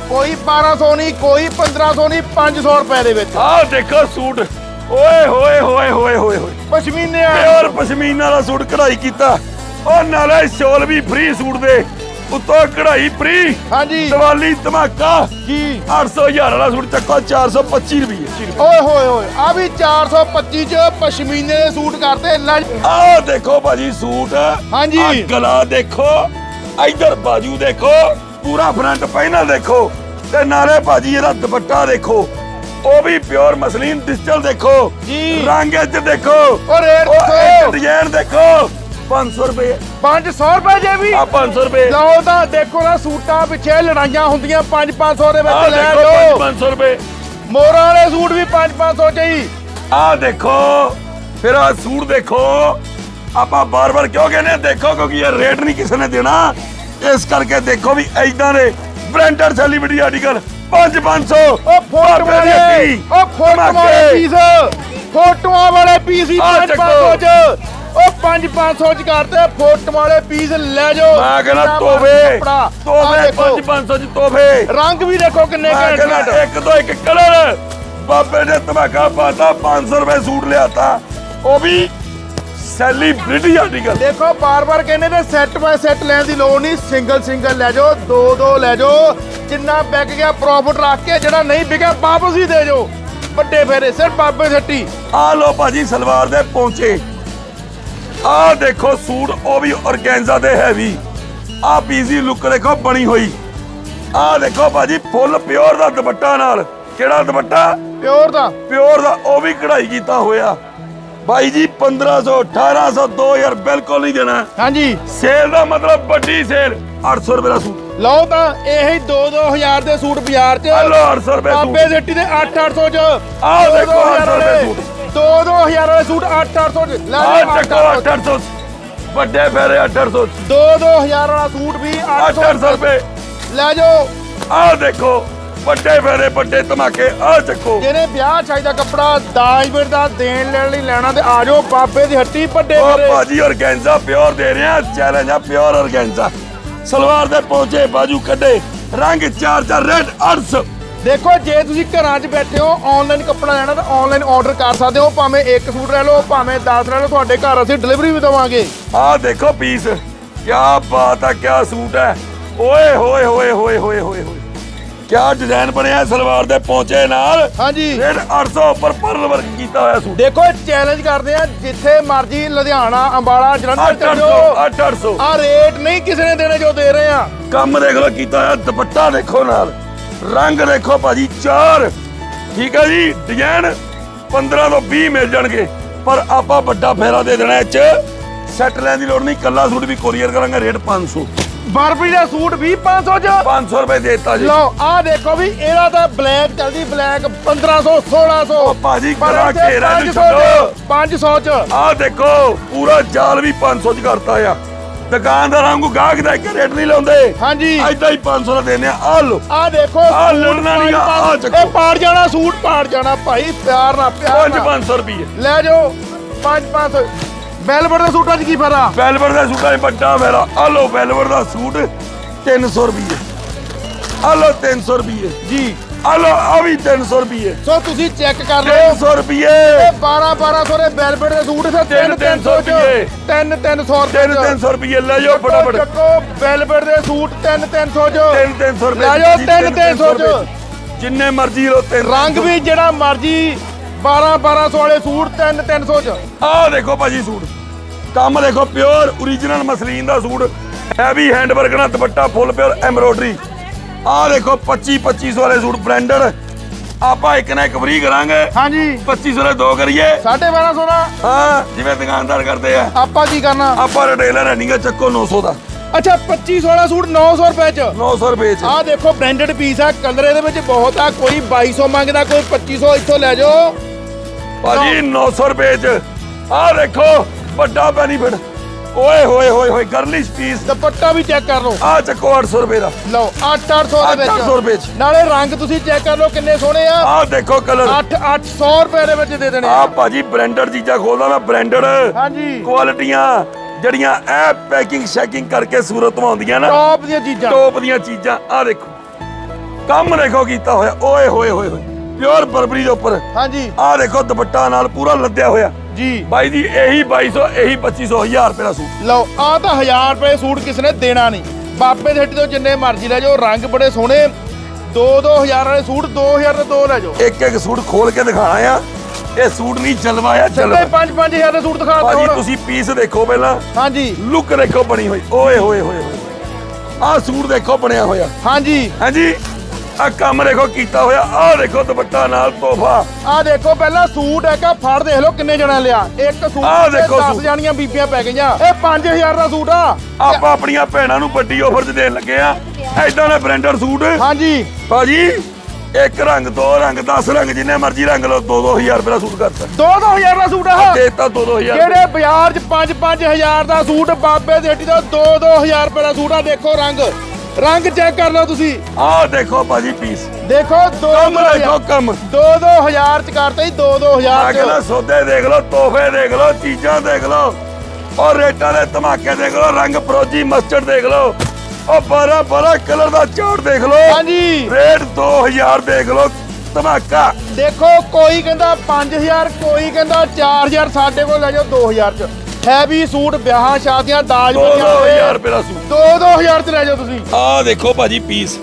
ਕੋਈ 1200 ਨਹੀਂ ਕੋਈ 1500 ਨਹੀਂ 500 ਰੁਪਏ ਦੇ ਵਿੱਚ। ਆਹ ਦੇਖੋ ਸੂਟ। ਓਏ ਹੋਏ ਹੋਏ ਹੋਏ ਹੋਏ ਹੋਏ। ਪਸ਼ਮੀਨੇ। ਆ ਪਿਓਰ ਪਸ਼ਮੀਨਾ ਵਾਲਾ ਸੂਟ ਕਢਾਈ ਕੀਤਾ। ਉਹ ਨਾਲੇ ਸ਼ੋਲ ਵੀ ਫ੍ਰੀ ਸੂਟ ਦੇ। ਉੱਤੋਂ ਕਢਾਈ ਫ੍ਰੀ ਹਾਂਜੀ। ਦੀਵਾਲੀ ਧਮਾਕਾ। ਜੀ 800 ਹਜ਼ਾਰ ਵਾਲਾ ਸੂਟ ਚੱਕੋ 425 ਰੁਪਏ। ਓਏ ਹੋਏ ਹੋਏ ਆ ਵੀ 425 ਚ ਪਸ਼ਮੀਨੇ ਦੇ ਸੂਟ ਕਰਦੇ ਲੈ ਆਹ ਦੇਖੋ ਭਾਜੀ ਸੂਟ। ਹਾਂਜੀ। ਆਹ ਗਲਾ ਦੇਖੋ। ਇਧਰ ਬਾਜੂ ਦੇਖੋ। ਪੂਰਾ ਫਰੰਟ ਪਹਿਨਾ ਦੇਖੋ। ਤੇ ਨਾਲੇ ਭਾਜੀ ਇਹਦਾ ਦੁਪੱਟਾ ਦੇਖੋ। ਉਹ ਵੀ ਪਿਓਰ ਮਸਲੀਨ ਡਿਜੀਟਲ ਦੇਖੋ। ਜੀ। ਰੰਗ ਇੱਚ ਦੇਖੋ। ਉਹ ਰੇਟ ਉਹ ਇੱਕ ਦੇਖੋ। ਡਿਜ਼ਾਈਨ ਦੇਖੋ 500 ਰੁਪਏ 500 ਰੁਪਏ ਜੇ ਵੀ। ਆ 500 ਰੁਪਏ। ਲਓ ਤਾਂ ਦੇਖੋ ਨਾ ਸੂਟਾਂ ਪਿੱਛੇ ਲੜਾਈਆਂ ਹੁੰਦੀਆਂ 5-500 ਦੇ ਆ ਵਿੱਚ ਲੈ ਦੇਖੋ ਜਾਓ 500 ਰੁਪਏ। ਮੋਰਾਂ ਵਾਲੇ ਸੂਟ ਵੀ 5-500 ਚ ਹੀ। ਆ ਦੇਖੋ। ਫਿਰ ਆ ਸੂਟ ਦੇਖੋ। ਆਪਾਂ ਬਾਰ-ਬਾਰ ਕਿਉਂ ਕਹਿੰਦੇ ਹਾਂ ਦੇਖੋ ਕਿਉਂਕਿ ਇਹ ਰੇਟ ਨਹੀਂ ਕਿਸੇ ਨੇ ਦੇਣਾ। ਇਸ ਕਰਕੇ ਦੇਖੋ ਵੀ ਐਦਾਂ ਦੇ ਬ੍ਰਾਂਡਡ ਸੈਲੀਬ੍ਰਿਟੀ ਆਰਟੀਕਲ 5-500 ਉਹ ਫੋਟੋ ਵਾਲੇ ਉਹ ਫੋਟੋ ਵਾਲੇ ਪੀਸ ਫੋਟੋਆਂ ਵਾਲੇ ਪੀਸ ਹੀ ਆਹ 5-500 ਚ। ਉਹ 5-500 ਚ ਕਰਦੇ ਫੋਟੋ ਵਾਲੇ ਪੀਸ ਲੈ ਜਾਓ। ਮੈਂ ਕਹਿੰਦਾ ਤੋਹਫੇ। ਦੇਖੋ, 5-500 ਚ ਤੋਹਫੇ। ਰੰਗ ਵੀ ਦੇਖੋ ਕਿੰਨੇ ਘੈਂਟ ਇੱਕ ਤੋਂ ਇੱਕ ਕਲਰ। ਬਾਬੇ ਨੇ ਧਮਾਕਾ ਪਾਤਾ 500 ਰੁਪਏ ਸੂਟ ਲਿਆਤਾ। ਉਹ ਵੀ ਸੈਲੀਬ੍ਰਿਟੀ ਆਰਟੀਕਲ ਦੇਖੋ ਬਾਰ-ਬਾਰ ਕਹਿੰਦੇ ਨੇ ਸੈੱਟ ਬਾਏ ਸੈੱਟ ਲੈਣ ਦੀ ਲੋੜ ਨਹੀਂ। ਸਿੰਗਲ ਸਿੰਗਲ ਲੈ ਜਾਓ ਦੋ ਦੋ ਲੈ ਜਾਓ। ਜਿੰਨਾ ਵਿਕ ਗਿਆ ਪ੍ਰੋਫਿਟ ਰੱਖ ਕੇ ਜਿਹੜਾ ਨਹੀਂ ਵਿਕਿਆ ਵਾਪਸ ਹੀ ਦੇ ਜਾਓ ਵੱਡੇ ਫੇਰੇ ਸਿਰਫ ਬਾਬੇ ਸੱਟੀ। ਆ ਲੋ ਭਾਜੀ ਸਲਵਾਰ ਦੇ ਪੌਂਚੇ। ਆ ਦੇਖੋ ਸੂਟ ਉਹ ਵੀ ਔਰਗੈਂਜ਼ਾ ਦੇ ਹੈਵੀ ਆ ਪੀਜ਼ੀ ਲੁੱਕ ਦੇਖੋ ਬਣੀ ਹੋਈ। ਆ ਦੇਖੋ ਭਾਜੀ ਫੁੱਲ ਪਿਓਰ ਦਾ ਦੁਪੱਟਾ ਨਾਲ। ਕਿਹੜਾ ਦੁਪੱਟਾ? ਪਿਓਰ ਦਾ। ਪਿਓਰ ਦਾ ਉਹ ਵੀ ਕਢਾਈ ਕੀਤਾ ਹੋਇਆ। ਬਾਈ ਜੀ 1500 1800 2000 ਬਿਲਕੁਲ ਨਹੀਂ ਦੇਣਾ। ਹਾਂਜੀ। ਸੇਲ ਦਾ ਮਤਲਬ ਵੱਡੀ ਸੇਲ 800 ਰੁਪਏ ਦਾ ਸੂਟ। ਲਓ ਤਾਂ ਇਹੀ 2-2000 ਦੇ ਸੂਟ ਬਾਜ਼ਾਰ 'ਚ। ਆ ਲੋ 800 ਰੁਪਏ ਬਾਬੇ ਸੂਟ। ਦੇ 8-800 'ਚ। ਆਹ ਦੇਖੋ 2-2 800 ਰੁਪਏ ਵਾਲੇ। ਸੂਟ। 2-2000 ਵਾਲੇ ਸੂਟ 8-800 'ਚ। ਲੈ ਜਾਓ ਚੱਕੋ 800 ਵੱਡੇ ਫੇਰੇ 800 2-2000 ਵਾਲਾ ਸੂਟ ਵੀ 800 800 ਰੁਪਏ। ਲੈ ਜਾਓ। ਆ ਦੇਖੋ ਵੱਡੇ ਫੇਰੇ ਵੱਡੇ ਧਮਾਕੇ। ਆ ਚੱਕੋ। ਜਿਹਨੇ ਵਿਆਹ ਚਾਹੀਦਾ ਕੱਪੜਾ ਦਾਜ ਵੀਰ ਦਾ ਦੇਣ ਲੈਣ ਲਈ ਲੈਣਾ ਤੇ ਆ ਜਾਓ। ਬਾਬੇ ਦੀ ਹੱਟੀ ਵੱਡੇ ਉਹ ਫੇਰੇ। ਭਾਜੀ ਔਰਗੈਂਜ਼ਾ ਪਿਓਰ ਦੇ ਰਹੇ। ਚੈਲੰਜ ਆ ਪਿਓਰ ਔਰਗੈਂਜ਼ਾ। ਸਲਵਾਰ ਦੇ ਪਹੁੰਚੇ ਬਾਜੂ ਕੱਢੇ ਰੰਗ ਚਾਰ ਚਾਰ ਰੈਡ 800 ਦੇਖੋ ਜੇ ਤੁਸੀਂ ਘਰਾਂ 'ਚ ਬੈਠੇ ਹੋ ਆਨਲਾਈਨ ਕੱਪੜਾ ਲੈਣਾ ਤਾਂ ਆਨਲਾਈਨ ਆਰਡਰ ਕਰ ਸਕਦੇ ਹੋ। ਭਾਵੇਂ ਇੱਕ ਸੂਟ ਲੈ ਲਓ ਭਾਵੇਂ 10 ਲੈ ਲਓ ਤੁਹਾਡੇ ਘਰ ਅਸੀਂ ਡਿਲੀਵਰੀ ਵੀ ਦੇਵਾਂਗੇ। ਆ ਦੇਖੋ ਪੀਸ ਕੀ ਬਾਤ ਆ ਕੀ ਸੂਟ ਹੈ। ਓਏ ਹੋਏ ਹੋਏ ਹੋਏ ਹੋਏ ਹੋਏ ਹੋਏ। ਕੀ ਡਿਜ਼ਾਈਨ ਬਣਿਆ ਸਲਵਾਰ ਦੇ ਪਹੁੰਚੇ ਨਾਲ? ਹਾਂਜੀ। ਰੇਡ 800 ਉੱਪਰ ਪਰਲ ਵਰਕ ਕੀਤਾ ਹੋਇਆ ਸੂਟ। ਦੇਖੋ ਚੈਲੰਜ ਕਰਦੇ ਆ ਜਿੱਥੇ ਮਰਜ਼ੀ ਲੁਧਿਆਣਾ ਅੰਬਾਲਾ ਜਲੰਧਰ ਚੱਲ 800 ਜਾਓ 800 ਆ ਰੇਟ ਨਹੀਂ ਕਿਸੇ ਨੇ ਦੇਣੇ ਜੋ ਦੇ ਰਹੇ ਆ। ਕੰਮ ਦੇਖ ਲਓ ਕੀਤਾ ਹੋਇਆ ਦੁਪੱਟਾ ਦੇਖੋ ਨਾਲ। ਰੰਗ ਦੇਖੋ ਭਾਜੀ ਚਾਰ। ਠੀਕ ਹੈ ਜੀ ਡਿਜ਼ਾਈਨ 15 ਤੋਂ 20 ਮਿਲ ਜਾਣਗੇ। ਪਰ ਆਪਾਂ ਵੱਡਾ ਫੇਰਾ ਦੇ ਦੇਣਾ ਇਹ ਚ। ਸੈੱਟ ਲੈਣ ਦੀ ਲੋੜ ਨਹੀਂ ਕੱਲਾ ਸੂਟ ਵੀ ਕੋਰੀਅਰ ਕਰਾਂਗੇ ਰੇਟ 500 ਬਰਬਰੀ ਦਾ ਸੂਟ 20 500 ਚ। 500 ਰੁਪਏ ਦੇਤਾ ਜੀ। ਲਓ ਆਹ ਦੇਖੋ ਵੀ ਇਹਦਾ ਤਾਂ ਬਲੈਕ ਚੱਲਦੀ ਬਲੈਕ 1500 1600 ਉਹ ਭਾਜੀ ਪਰ ਕਰਾ ਇੱਥੇ ਘੇਰਾ ਨੂੰ 500 ਚ ਛੱਡੋ। 500 ਚ। ਆਹ ਦੇਖੋ ਪੂਰਾ ਜਾਲ ਵੀ 500 ਚ ਕਰਤਾ ਆ। ਦੁਕਾਨਦਾਰਾਂ ਵਾਂਗੂ ਗਾਹਕ ਦਾ ਇੱਕ ਰੇਟ ਨਹੀਂ ਲਾਉਂਦੇ। ਹਾਂਜੀ। ਐਦਾਂ ਹੀ 500 ਦਾ ਦੇਣੇ ਆ। ਆਹ ਲਓ। ਆਹ ਦੇਖੋ ਲੜਨਾ ਚੱਕੋ। ਇਹ ਪਾੜ ਜਾਣਾ ਸੂਟ ਪਾੜ ਜਾਣਾ ਭਾਈ ਪਿਆਰ ਨਾਲ ਪਿਆਰ 5 ਨਾਲ। 500 ਰੁਪਏ ਲੈ ਜਾਓ 5 500 ਵੈਲਵਟ ਦੇ ਸੂਟਾਂ 'ਚ ਕੀ ਫਾਇਦਾ ਵੈਲਵਰ ਦਾ ਸੂਟ ਹੈ ਵੱਡਾ ਮੇਰਾ ਆ ਲਓ ਵੈਲਵਰ ਦਾ ਸੂਟ 300 ਰੁਪਏ ਆ ਲਓ 300 ਰੁਪਏ ਜੀ ਆ ਲਓ ਆ ਵੀ 300 ਰੁਪਏ ਸੋ ਤੁਸੀਂ ਚੈੱਕ ਕਰ ਲਓ 300 ਰੁਪਏ ਇਹ 12 1200 ਦੇ ਵੈਲਵਟ ਦੇ ਸੂਟ ਤੇ 3 ਤਿੰਨ 300 ਚ ਰੁਪਏ। 3 300 ਰੁਪਏ 3 300 ਰੁਪਏ ਲੈ ਜਾਓ ਫਟਾਫਟ ਚੱਕੋ ਵੈਲਵਟ ਦੇ ਸੂਟ 3 300 ਚ 3 300 ਰੁਪਏ ਲੈ ਜਾਓ ਜੀ, ਤਿੰਨ ਤਿੰਨ 300 ਚ। ਰੁਪਏ। ਜਿੰਨੇ ਮਰਜ਼ੀ ਲੋ ਤਿੰਨ ਰੰਗ ਵੀ ਜਿਹੜਾ ਮਰਜ਼ੀ 12 1200 ਵਾਲੇ ਸੂਟ 3 300 ਚ। ਆਹ ਦੇਖੋ ਭਾਜੀ ਸੂਟ। ਕੰਮ ਦੇਖੋ ਪਿਓਰ origignal ਮਸਲੀਨ ਦਾ ਸੂਟ। ਹੈਵੀ ਹੈਂਡ ਵਰਕ ਨਾਲ ਦੁਪੱਟਾ ਫੁੱਲ ਪਿਓਰ ਐਮਬ੍ਰੋਇਡਰੀ ਆਹ ਦੇਖੋ 25 2500 ਵਾਲੇ ਸੂਟ ਬ੍ਰਾਂਡਡ ਆਪਾਂ ਇੱਕ ਨਾ ਇੱਕ ਫ੍ਰੀ ਕਰਾਂਗੇ। ਹਾਂਜੀ। 2500 ਦੇ ਦੋ ਕਰੀਏ। 1250 ਦਾ। ਹਾਂ ਜਿਵੇਂ ਦੁਕਾਨਦਾਰ ਕਰਦੇ ਆ। ਆਪਾਂ ਕੀ ਕਰਨਾ? ਆਪਾਂ ਰਿਟੇਲਰ ਹੈ ਨਹੀਂਗਾ ਚੱਕੋ 900 ਦਾ। ਅੱਛਾ 2500 ਵਾਲਾ ਸੂਟ 900 ਰੁਪਏ ਚ। 900 ਰੁਪਏ ਚ। ਆਹ ਦੇਖੋ ਬ੍ਰਾਂਡਡ ਪੀਸ ਆ ਕਲਰ ਇਹਦੇ ਵਿੱਚ ਬਹੁਤ ਆ। ਕੋਈ 2200 ਮੰਗਦਾ ਕੋਈ 2500 ਇੱਥੋਂ ਲੈ ਜਾਓ। ਭਾਜੀ 900 ਰੁਪਏ ਚ। ਆਹ ਦੇਖੋ ਵੱਡਾ ਬੈਨੀਫਿਟ ਓਏ ਹੋਏ ਹੋਏ ਹੋਏ ਗਰਲਿਸ਼ ਪੀਸ ਦੁਪੱਟਾ ਵੀ ਚੈੱਕ ਕਰ ਲਓ। ਆਹ ਚੱਕੋ 800 ਰੁਪਏ ਦਾ। ਲਓ 8-800 ਦੇ ਵਿੱਚ। 800 ਰੁਪਏ ਚ। ਨਾਲੇ ਰੰਗ ਤੁਸੀਂ ਚੈੱਕ ਕਰ ਲਓ ਕਿੰਨੇ ਸੋਹਣੇ ਆ। ਆਹ ਦੇਖੋ ਕਲਰ 8-800 ਰੁਪਏ ਦੇ ਵਿੱਚ ਦੇ ਦੇਣੇ ਆਹ ਭਾਜੀ ਬ੍ਰਾਂਡਡ ਚੀਜ਼ਾਂ ਖੋਲਦਾ ਮੈਂ ਬ੍ਰਾਂਡਡ ਹਾਂਜੀ। ਕੁਆਲਿਟੀਆਂ ਜਿਹੜੀਆਂ ਐ ਪੈਕਿੰਗ ਸ਼ੈਕਿੰਗ ਕਰਕੇ ਸੂਰਤ ਤੋਂ ਆਉਂਦੀਆਂ ਨਾ। ਟੌਪ ਦੀਆਂ ਚੀਜ਼ਾਂ। ਟੋਪ ਦੀਆਂ ਚੀਜ਼ਾਂ ਆਹ ਦੇਖੋ। ਕੰਮ ਦੇਖੋ ਕੀਤਾ ਹੋਇਆ। ਓਏ ਹੋਏ ਹੋਏ ਹੋਏ। ਪਿਓਰ ਬਰਬਰੀ ਦੇ ਉੱਪਰ। ਹਾਂਜੀ। ਆਹ ਦੇਖੋ ਦੁਪੱਟਾ ਨਾਲ ਪੂਰਾ ਲੱਦਿਆ ਹੋਇਆ। ਜੀ। ਬਾਈ ਜੀ ਇਹੀ 2200 ਇਹੀ 2500 1000 ਰੁਪਏ ਦਾ ਸੂਟ। ਲਓ ਆ ਤਾਂ 1000 ਰੁਪਏ ਸੂਟ ਕਿਸ ਨੇ ਦੇਣਾ ਨਹੀਂ। ਬਾਬੇ ਦੇ ਹੱਟੀ ਤੋਂ ਜਿੰਨੇ ਮਰਜ਼ੀ ਲੈ ਜਾਓ ਰੰਗ ਬੜੇ ਸੋਹਣੇ। 2-2000 ਵਾਲੇ ਸੂਟ 2000 ਦੇ ਦੋ ਲੈ ਜਾਓ। ਇੱਕ ਇੱਕ ਸੂਟ ਖੋਲ ਕੇ ਦਿਖਾਣਾ ਆ। ਇਹ ਸੂਟ ਨਹੀਂ ਜਲਵਾਇਆ ਸਿੱਧੇ ਜਲਵਾ 5-5000 ਦੇ ਸੂਟ ਦਿਖਾ ਭਾਜੀ ਦਿਓ ਹੁਣ। ਤੁਸੀਂ ਪੀਸ ਦੇਖੋ ਪਹਿਲਾਂ। ਹਾਂਜੀ। ਲੁੱਕ ਦੇਖੋ ਬਣੀ ਹੋਈ। ਓਏ ਹੋਏ ਹੋਏ ਹੋਏ। ਆਹ ਸੂਟ ਦੇਖੋ ਬਣਿਆ ਹੋਇਆ। ਹਾਂਜੀ। ਹਾਂਜੀ। ਆ ਕੰਮ ਦੇਖੋ ਕੀਤਾ ਹੋਇਆ ਆਹ ਦੇਖੋ ਦੁਪੱਟਾ ਨਾਲ ਤੋਹਫਾ। ਆ ਦੇਖੋ ਪਹਿਲਾਂ ਸੂਟ ਹੈਗਾ ਫੜ ਦੇਖ ਲਓ ਕਿੰਨੇ ਜਣਾ ਲਿਆ। ਇੱਕ ਸੂਟ ਆਹ ਤੇ ਦੇਖੋ 10 ਸੂਟ। ਜਾਣੀਆਂ ਬੀਬੀਆਂ ਪੈ ਗਈਆਂ। ਇਹ 5000 ਦਾ ਸੂਟ ਆ। ਆਪਾਂ ਆਪਣੀਆਂ ਭੈਣਾਂ ਨੂੰ ਵੱਡੀ ਆਫਰ 'ਚ ਦੇਣ ਲੱਗੇ ਆ। ਐਦਾਂ ਦੇ ਬ੍ਰਾਂਡਡ ਸੂਟ। ਹਾਂਜੀ। ਭਾਜੀ ਇੱਕ ਰੰਗ ਦੋ ਰੰਗ 10 ਰੰਗ ਜਿੰਨੇ ਮਰਜ਼ੀ ਰੰਗ ਲਓ 2-2000 ਰੁਪਏ ਦਾ ਸੂਟ ਕਰਤਾ 2-2000 ਦਾ ਸੂਟ ਆ। ਦੇਤਾ 2-2000 ਜਿਹੜੇ ਬਾਜ਼ਾਰ 'ਚ 5-5000 ਦਾ ਸੂਟ ਬਾਬੇ ਦੇ ਹੱਟੀ ਤੋਂ 2-2000 ਰੁਪਏ ਦਾ ਸੂਟ ਆ ਦੇਖੋ ਰੰਗ। ਰੰਗ ਚੈੱਕ ਕਰ ਲਓ ਤੁਸੀਂ। ਆਹ ਦੇਖੋ ਭਾਜੀ ਪੀਸ ਦੇਖੋ ਕੰਮ ਦੇਖੋ 2-2000 ਕੰਮ। 2-2000 ਚ ਕਰਤੇ ਹੀ 2-2000 ਆ ਕਹਿੰਦਾ ਚ। ਸੌਦੇ ਦੇਖ ਲਓ ਤੋਹਫੇ ਦੇਖ ਲਓ ਚੀਜ਼ਾਂ ਦੇਖ ਲਓ। ਔਰ ਰੇਟਾਂ ਦੇ ਧਮਾਕੇ ਦੇਖ ਲਓ ਰੰਗ ਫਰੋਜੀ ਮਸਟਰਡ ਦੇਖ ਲਓ। ਉਹ 12 12 ਕਲਰ ਦਾ ਚਾਰਟ ਦੇਖ ਲਓ। ਹਾਂਜੀ। ਰੇਟ 2000 ਦੇਖ ਲਓ ਧਮਾਕਾ। ਦੇਖੋ ਕੋਈ ਕਹਿੰਦਾ 5000 ਕੋਈ ਕਹਿੰਦਾ 4000 ਸਾਡੇ ਕੋਲ ਲੈ ਜਾਓ 2000 ਚ। ਹੈਵੀ ਸੂਟ ਵਿਆਹਾਂ ਸ਼ਾਦੀਆਂ ਦਾਜ 2000 ਰੁਪਏ ਦਾ ਸੂਟ। 2-2000 ਚ ਲੈ ਜਾਓ ਤੁਸੀਂ। ਆਹ ਦੇਖੋ ਭਾਜੀ ਪੀਸ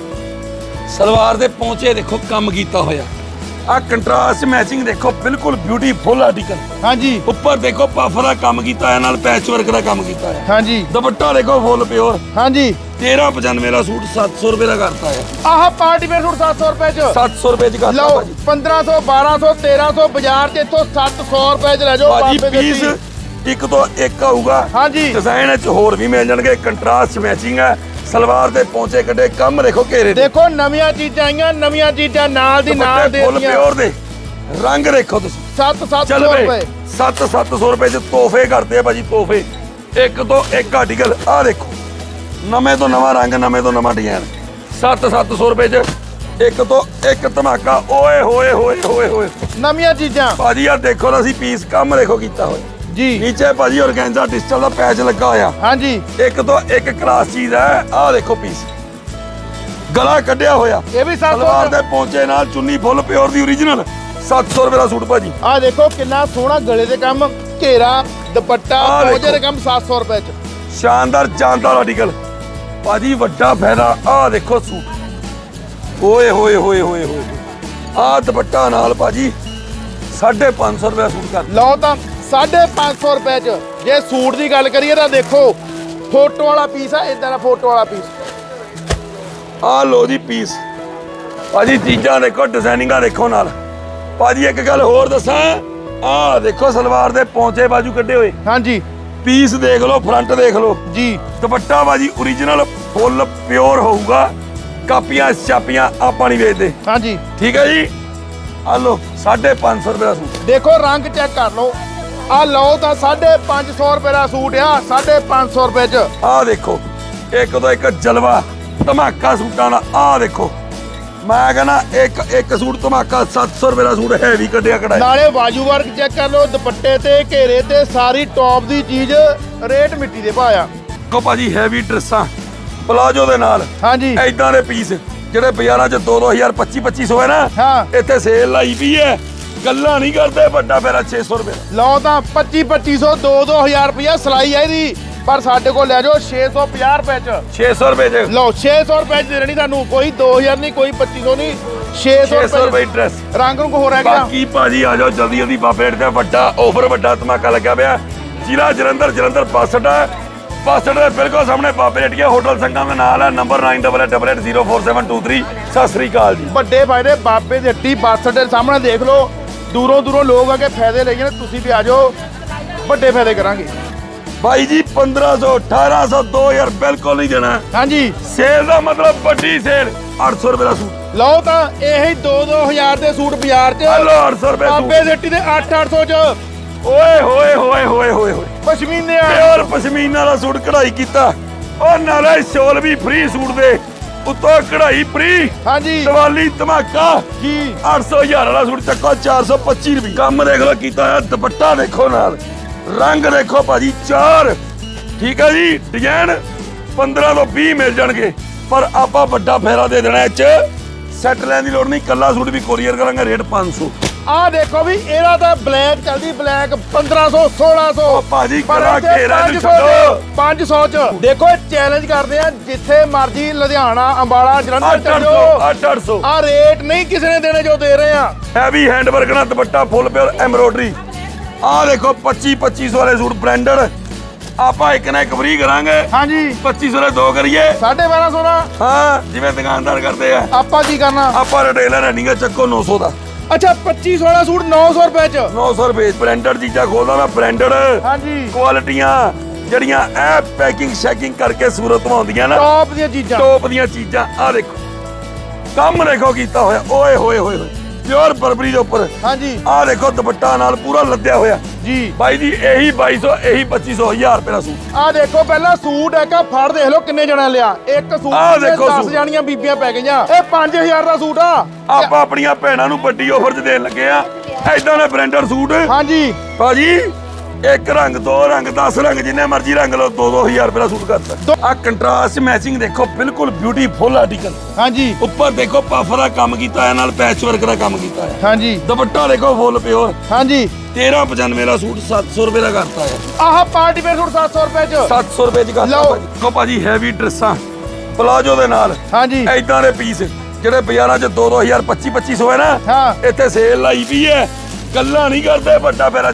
ਸਲਵਾਰ ਦੇ ਪੌਂਚੇ ਦੇਖੋ ਕੰਮ ਕੀਤਾ ਹੋਇਆ। ਆਹ ਕੰਟਰਾਸਟ ਮੈਚਿੰਗ ਦੇਖੋ ਬਿਲਕੁਲ ਬਿਊਟੀਫੁਲ ਆਰਟੀਕਲ ਹਾਂਜੀ। ਉੱਪਰ ਦੇਖੋ ਪਫ ਦਾ ਕੰਮ ਕੀਤਾ ਹੈ ਨਾਲ ਪੈਚ ਵਰਕ ਦਾ ਕੰਮ ਕੀਤਾ ਹੈ ਹਾਂਜੀ। ਦੁਪੱਟਾ ਦੇਖੋ ਫੁੱਲ ਪਿਓਰ ਹਾਂਜੀ। 1395 ਦਾ ਸੂਟ 700 ਰੁਪਏ ਦਾ ਕਰਤਾ ਹੈ ਆਹ ਪਾਰਟੀ ਵੇਅਰ ਸੂਟ 700 ਰੁਪਏ ਚ। 700 ਰੁਪਏ ਚ ਕਰਤਾ ਲਓ ਭਾਜੀ। 1500 1200 1300 ਬਾਜ਼ਾਰ ਚ ਇੱਥੋਂ 700 ਰੁਪਏ ਚ ਲੈ ਜਾਓ ਭਾਜੀ ਪੀਸ। ਇੱਕ ਤੋਂ ਇੱਕ ਆਊਗਾ। ਹਾਂਜੀ। ਡਿਜ਼ਾਈਨ ਵਿੱਚ ਹੋਰ ਵੀ ਮਿਲ ਜਾਣਗੇ ਕੰਟਰਾਸਟ ਮੈਚਿੰਗ ਹੈ। ਸਲਵਾਰ ਦੇ ਪੌਂਚੇ ਕੱਢੇ ਕੰਮ ਦੇਖੋ ਘੇਰੇ ਦੇ। ਦੇਖੋ ਨਵੀਆਂ ਚੀਜ਼ਾਂ ਆਈਆਂ ਨਵੀਆਂ ਚੀਜ਼ਾਂ ਨਾਲ ਦੀ ਨਾਲ ਦੇ ਫੁੱਲ ਪਿਓਰ ਦੇ। ਰੰਗ ਦੇਖੋ ਤੁਸੀਂ। 7-700 ਚੱਲ ਵੇ ਰੁਪਏ। 7-700 ਰੁਪਏ ਚ ਤੋਹਫੇ ਕਰਦੇ ਆ ਭਾਜੀ ਤੋਹਫੇ। ਇੱਕ ਤੋਂ ਇੱਕ ਆਰਟੀਕਲ ਆਹ ਦੇਖੋ। ਨਵੇਂ ਤੋਂ ਨਵਾਂ ਰੰਗ ਨਵੇਂ ਤੋਂ ਨਵਾਂ ਡਿਜ਼ਾਈਨ 7-700 ਰੁਪਏ ਚ ਇੱਕ ਤੋਂ ਇੱਕ ਧਮਾਕਾ। ਓਏ ਹੋਏ ਹੋਏ ਹੋਏ ਹੋਏ। ਨਵੀਆਂ ਚੀਜ਼ਾਂ। ਭਾਜੀ ਆ ਦੇਖੋ ਅਸੀਂ ਪੀਸ ਕੰਮ ਦੇਖੋ ਕੀਤਾ ਹੋਇਆ। ਜੀ। ਨੀਚੇ ਭਾਜੀ ਔਰਗੈਂਜ਼ਾ ਡਿਜੀਟਲ ਦਾ ਪੈਚ ਲੱਗਾ ਹੋਇਆ। ਹਾਂਜੀ। ਇੱਕ ਤੋਂ ਇੱਕ ਕਲਾਸ ਚੀਜ਼ ਹੈ ਆਹ ਦੇਖੋ ਪੀਸ ਗਲਾ ਕੱਢਿਆ ਹੋਇਆ। ਇਹ ਵੀ 700 ਸਲਵਾਰ ਦੇ ਪੌਂਚੇ ਨਾਲ ਚੁੰਨੀ ਫੁੱਲ ਪਿਓਰ ਦੀ origignal 700 ਰੁਪਏ ਦਾ ਸੂਟ ਭਾਜੀ। ਆ ਦੇਖੋ ਕਿੰਨਾ ਸੋਹਣਾ ਗਲੇ ਦੇ ਕੰਮ ਘੇਰਾ ਦੁਪੱਟਾ ਆਹ। ਦੇ ਕੰਮ 700 ਰੁਪਏ ਚ। ਸ਼ਾਨਦਾਰ ਜਾਨਦਾਰ ਆਰਟੀਕਲ ਭਾਜੀ ਵੱਡਾ ਫਾਇਦਾ ਆਹ ਦੇਖੋ ਸੂਟ। ਓਏ ਹੋਏ ਹੋਏ ਹੋਏ ਹੋਏ। ਆਹ ਦੁਪੱਟਾ ਨਾਲ ਭਾਜੀ 550 ਰੁਪਏ ਸੂਟ ਕਰ ਲਓ ਤਾਂ 550 ਰੁਪਏ ਚ। ਜੇ ਸੂਟ ਦੀ ਗੱਲ ਕਰੀਏ ਤਾਂ ਦੇਖੋ ਫੋਟੋ ਵਾਲਾ ਪੀਸ ਆ ਇਦਾਂ ਦਾ ਫੋਟੋ ਵਾਲਾ ਪੀਸ ਆਹ ਲੋ ਜੀ ਪੀਸ ਭਾਜੀ ਚੀਜ਼ਾਂ ਦੇਖੋ ਡਿਜ਼ਾਈਨਿੰਗਾਂ ਦੇਖੋ ਨਾਲ। ਭਾਜੀ ਇੱਕ ਗੱਲ ਹੋਰ ਦੱਸਾਂ ਆਹ ਦੇਖੋ ਸਲਵਾਰ ਦੇ ਪੌਂਚੇ ਬਾਜੂ ਕੱਢੇ ਹੋਏ। ਹਾਂਜੀ। ਪੀਸ ਦੇਖ ਲਓ ਫਰੰਟ ਦੇਖ ਲਓ। ਜੀ। ਦੁਪੱਟਾ ਬਾਜੀ origignal ਫੁੱਲ ਪਿਓਰ ਹੋਊਗਾ। ਕਾਪੀਆਂ ਛਾਪੀਆਂ ਆਪਾਂ ਨਹੀਂ ਵੇਚਦੇ। ਹਾਂਜੀ। ਠੀਕ ਹੈ ਜੀ? ਆ ਲਓ 550 ਰੁਪਏ ਦਾ ਸੂਟ। ਦੇਖੋ ਰੰਗ ਚੈੱਕ ਕਰ ਲਓ। ਆ ਲਓ ਤਾਂ 550 ਰੁਪਏ ਦਾ ਸੂਟ ਆ 550 ਰੁਪਏ ਚ। ਆਹ ਦੇਖੋ ਇੱਕ ਤੋਂ ਇੱਕ ਜਲਵਾ ਧਮਾਕਾ ਸੂਟਾਂ ਦਾ ਆਹ ਦੇਖੋ। ਮੈਂ ਕਹਿੰਦਾ ਇੱਕ ਇੱਕ ਸੂਟ ਧਮਾਕਾ 700 ਰੁਪਏ ਦਾ ਸੂਟ ਹੈਵੀ ਕੱਢਿਆ ਕਢਾਈ ਨਾਲੇ ਬਾਜੂ ਵਰਕ ਚੈੱਕ ਕਰ ਲਓ ਦੁਪੱਟੇ ਤੇ ਘੇਰੇ ਤੇ ਸਾਰੀ ਟੌਪ ਦੀ ਚੀਜ਼ ਰੇਟ ਮਿੱਟੀ ਦੇ ਭਾਅ ਆ। ਦੇਖੋ ਭਾਜੀ ਹੈਵੀ ਡਰੈਸਾਂ ਪਲਾਜੋ ਦੇ ਨਾਲ। ਹਾਂਜੀ। ਐਦਾਂ ਦੇ ਪੀਸ ਜਿਹੜੇ ਬਾਜ਼ਾਰਾਂ 'ਚ 2 2000 25 2500 ਹੈ ਨਾ ਹਾਂ। ਇੱਥੇ ਸੇਲ ਲਾਈ ਵੀ ਹੈ। ਗੱਲਾਂ ਨਹੀਂ ਕਰਦੇ ਵੱਡਾ ਫੇਰਾ 600 ਰੁਪਏ ਦਾ। ਲਓ ਤਾਂ 25 2500 2 2000 ਰੁਪਇਆ ਸਲਾਈ ਆ ਇਹਦੀ। ਪਰ ਸਾਡੇ ਕੋਲ ਲੈ ਜਾਓ 650 ਰੁਪਏ ਚ। 600 ਰੁਪਏ 'ਚ। ਲਓ 600 ਰੁਪਏ ਚ ਦੇਣੀ ਤੁਹਾਨੂੰ ਕੋਈ 2000 ਨਹੀਂ ਕੋਈ 2500 ਨਹੀਂ 600 600 ਰੁਪਏ ਰੁਪਏ ਡਰੈਸ ਰੰਗ ਨੂੰ ਹੋ ਰਹਿ ਗਿਆ ਬਾਕੀ ਭਾਜੀ ਆ ਜਾਓ ਜਲਦੀ ਜਲਦੀ ਬਾਬੇ ਅੱਡੇ ਤੇ ਵੱਡਾ ਆਫਰ ਵੱਡਾ ਧਮਾਕਾ ਲੱਗਿਆ ਪਿਆ। ਜ਼ਿਲ੍ਹਾ ਜਲੰਧਰ ਜਲੰਧਰ ਬੱਸ ਅੱਡਾ ਹੈ। ਬੱਸ ਅੱਡੇ ਦੇ ਬਿਲਕੁਲ ਸਾਹਮਣੇ ਬਾਬੇ ਅੱਡੀਆ ਹੋਟਲ ਸੰਗਮ ਦੇ ਨਾਲ ਹੈ। ਨੰਬਰ 9888044723 ਸਤਿ ਸ੍ਰੀ ਅਕਾਲ ਜੀ। ਵੱਡੇ ਫਾਇਦੇ ਬਾਬੇ ਦੇ ਹੱਟੀ ਬੱਸ ਅੱਡੇ ਦੇ ਸਾਹਮਣੇ ਦੇਖ ਲਓ। ਦੂਰੋਂ ਦੂਰੋਂ ਲੋਕ ਆ ਕੇ ਫਾਇਦੇ ਲਈ ਜਾਣ ਤੁਸੀਂ ਵੀ ਆ ਜਾਓ। ਵੱਡੇ ਫਾਇਦੇ ਕਰਾਂਗੇ। ਭਾਈ ਜੀ 1500 1800 2000 ਬਿਲਕੁਲ ਨਹੀਂ ਦੇਣਾ। ਹਾਂਜੀ। ਸੇਲ ਦਾ ਮਤਲਬ ਵੱਡੀ ਸੇਲ 800 ਰੁਪਏ ਦਾ ਸੂਟ। ਲਓ ਤਾਂ ਇਹੀ 2-2000 ਦੇ ਸੂਟ ਬਾਜ਼ਾਰ 'ਚ। ਹਲੋ 800 ਰੁਪਏ ਬਾਬੇ ਸੂਟ ਦੇ ਹੱਟੀ ਦੇ 8-800 'ਚ। ਓਏ ਹੋਏ ਹੋਏ ਹੋਏ ਹੋਏ ਹੋਏ। ਪਸ਼ਮੀਨੇ ਆ ਪਿਓਰ ਪਸ਼ਮੀਨਾ ਦਾ ਸੂਟ ਕਢਾਈ ਕੀਤਾ। ਉਹ ਨਾਲੇ ਸ਼ੋਲ ਵੀ ਫ੍ਰੀ ਸੂਟ ਦੇ। ਉੱਤੋਂ ਕਢਾਈ ਫ੍ਰੀ ਹਾਂਜੀ। ਦੀਵਾਲੀ ਧਮਾਕਾ ਜੀ। 800 ਹਜ਼ਾਰ ਵਾਲਾ ਸੂਟ ਚੱਕੋ 425 ਰੁਪਏ। ਕੰਮ ਦੇਖ ਲਓ ਕੀਤਾ ਹੋਇਆ ਦੁਪੱਟਾ ਦੇਖੋ ਨਾਲ ਰੰਗ ਦੇਖੋ ਭਾਜੀ ਚਾਰ। ਠੀਕ ਹੈ ਜੀ ਡਿਜ਼ਾਈਨ 15 ਤੋਂ 20 ਮਿਲ ਜਾਣਗੇ। ਪਰ ਆਪਾਂ ਵੱਡਾ ਫੇਰਾ ਦੇ ਦੇਣਾ ਇਹ ਚ ਸੈੱਟ ਲੈਣ ਦੀ ਲੋੜ ਨਹੀਂ ਕੱਲਾ ਸੂਟ ਵੀ ਕੋਰੀਅਰ ਕਰਾਂਗੇ ਰੇਟ 500 ਆਹ ਦੇਖੋ ਵੀ ਇਹਦਾ ਤਾਂ ਬਲੈਕ ਚੱਲਦੀ ਬਲੈਕ 1500 1600 ਉਹ ਭਾਜੀ ਕਰਾ ਘੇਰਾ ਨੂੰ 500 ਚ, ਛੱਡੋ। 500 ਚ। ਦੇਖੋ ਚੈਲੰਜ ਕਰਦੇ ਆ ਜਿੱਥੇ ਮਰਜ਼ੀ ਲੁਧਿਆਣਾ ਅੰਬਾਲਾ ਜਲੰਧਰ ਚੱਲ 800 ਜਾਓ 800 ਆ ਰੇਟ ਨਹੀਂ ਕਿਸੇ ਨੇ ਦੇਣੇ ਜੋ ਦੇ ਰਹੇ ਆ। ਹੈਵੀ ਹੈਂਡ ਵਰਕ ਨਾਲ ਦੁਪੱਟਾ ਫੁੱਲ ਪਿਓਰ ਐਮਬ੍ਰੋਇਡਰੀ ਆਹ ਦੇਖੋ 25 2500 ਵਾਲੇ ਸੂਟ ਬ੍ਰਾਂਡਡ ਆਪਾਂ ਇੱਕ ਨਾ ਇੱਕ ਫ੍ਰੀ ਕਰਾਂਗੇ। ਹਾਂਜੀ। 2500 ਦੇ ਦੋ ਕਰੀਏ। 1250 ਦਾ। ਹਾਂ ਜਿਵੇਂ ਦੁਕਾਨਦਾਰ ਕਰਦੇ ਆ। ਆਪਾਂ ਕੀ ਕਰਨਾ? ਆਪਾਂ ਰਿਟੇਲਰ ਹੈ ਨਹੀਂਗਾ ਚੱਕੋ 900 ਦਾ। ਅੱਛਾ 2500 ਵਾਲਾ ਸੂਟ 900 ਰੁਪਏ ਚ। 900 ਰੁਪਏ ਬ੍ਰਾਂਡਡ ਚੀਜ਼ਾਂ ਖੋਲਦਾ ਮੈਂ ਬ੍ਰਾਂਡਡ ਹਾਂਜੀ। ਕੁਆਲਿਟੀਆਂ ਜਿਹੜੀਆਂ ਐ ਪੈਕਿੰਗ ਸ਼ੈਕਿੰਗ ਕਰਕੇ ਸੂਰਤ ਤੋਂ ਆਉਂਦੀਆਂ ਨਾ। ਟੌਪ ਦੀਆਂ ਚੀਜ਼ਾਂ। ਟੋਪ ਦੀਆਂ ਚੀਜ਼ਾਂ ਆ ਦੇਖੋ। ਕੰਮ ਦੇਖੋ ਕੀਤਾ ਹੋਇਆ। ਓਏ ਹੋਏ ਹੋਏ ਹੋਏ। ਪਿਓਰ ਬਰਬਰੀ ਦੇ ਉੱਪਰ। ਹਾਂਜੀ। ਆ ਦੇਖੋ ਦੁਪੱਟਾ ਨਾਲ ਪੂਰਾ ਲੱਦਿਆ ਹੋਇਆ। ਜੀ। ਬਾਈ ਜੀ ਇਹੀ 2200 ਇਹੀ 2500 1000 ਰੁਪਏ ਦਾ ਸੂਟ। ਆ ਦੇਖੋ ਪਹਿਲਾਂ ਸੂਟ ਹੈਗਾ ਫੜ ਦੇਖ ਲਓ ਕਿੰਨੇ ਜਣਾ ਲਿਆ। ਇੱਕ ਸੂਟ ਆਹ ਤੇ ਦੇਖੋ 10 ਸੂਟ। ਜਾਣੀਆਂ ਬੀਬੀਆਂ ਪੈ ਗਈਆਂ। ਇਹ 5000 ਦਾ ਸੂਟ ਆ। ਆਪਾਂ ਆਪਣੀਆਂ ਭੈਣਾਂ ਨੂੰ ਵੱਡੀ ਆਫਰ 'ਚ ਦੇਣ ਲੱਗੇ ਆ। ਐਦਾਂ ਦੇ ਬ੍ਰਾਂਡਡ ਸੂਟ। ਹਾਂਜੀ। ਭਾਜੀ ਇੱਕ ਰੰਗ ਦੋ ਰੰਗ 10 ਰੰਗ ਜਿੰਨੇ ਮਰਜ਼ੀ ਰੰਗ ਲਓ 2-2000 ਰੁਪਏ ਦਾ ਸੂਟ ਕਰਦਾ ਆ ਕੰਟਰਾਸਟ ਮੈਚਿੰਗ ਦੇਖੋ ਬਿਲਕੁਲ ਬਿਊਟੀਫੁਲ ਆਰਟੀਕਲ ਹਾਂਜੀ। ਉੱਪਰ ਦੇਖੋ ਪਫ ਦਾ ਕੰਮ ਕੀਤਾ ਹੈ ਨਾਲ ਪੈਚ ਵਰਕ ਦਾ ਕੰਮ ਕੀਤਾ ਹੈ ਹਾਂਜੀ। ਦੁਪੱਟਾ ਦੇਖੋ ਫੁੱਲ ਪਿਓਰ ਹਾਂਜੀ। 1395 ਦਾ ਸੂਟ 700 ਰੁਪਏ ਦਾ ਕਰਤਾ ਹੈ। ਆਹ ਪਾਰਟੀ ਵੇਅਰ ਸੂਟ 700 ਰੁਪਏ ਚ। 700 ਰੁਪਏ ਚ ਕਰਤਾ ਦੇਖੋ ਭਾਜੀ ਹੈਵੀ ਡਰੈਸਾਂ ਪਲਾਜੋ ਦੇ ਨਾਲ। ਹਾਂਜੀ। ਐਦਾਂ ਦੇ ਪੀਸ ਜਿਹੜੇ ਬਾਜ਼ਾਰਾਂ 'ਚ 2 2000 25 2500 ਹੈ ਨਾ। ਇੱਥੇ ਸੇਲ ਲਾਈ ਵੀ ਹੈ। ਗੱਲਾਂ ਨਹੀਂ ਕਰਦੇ ਵੱਡਾ ਫੇਰਾ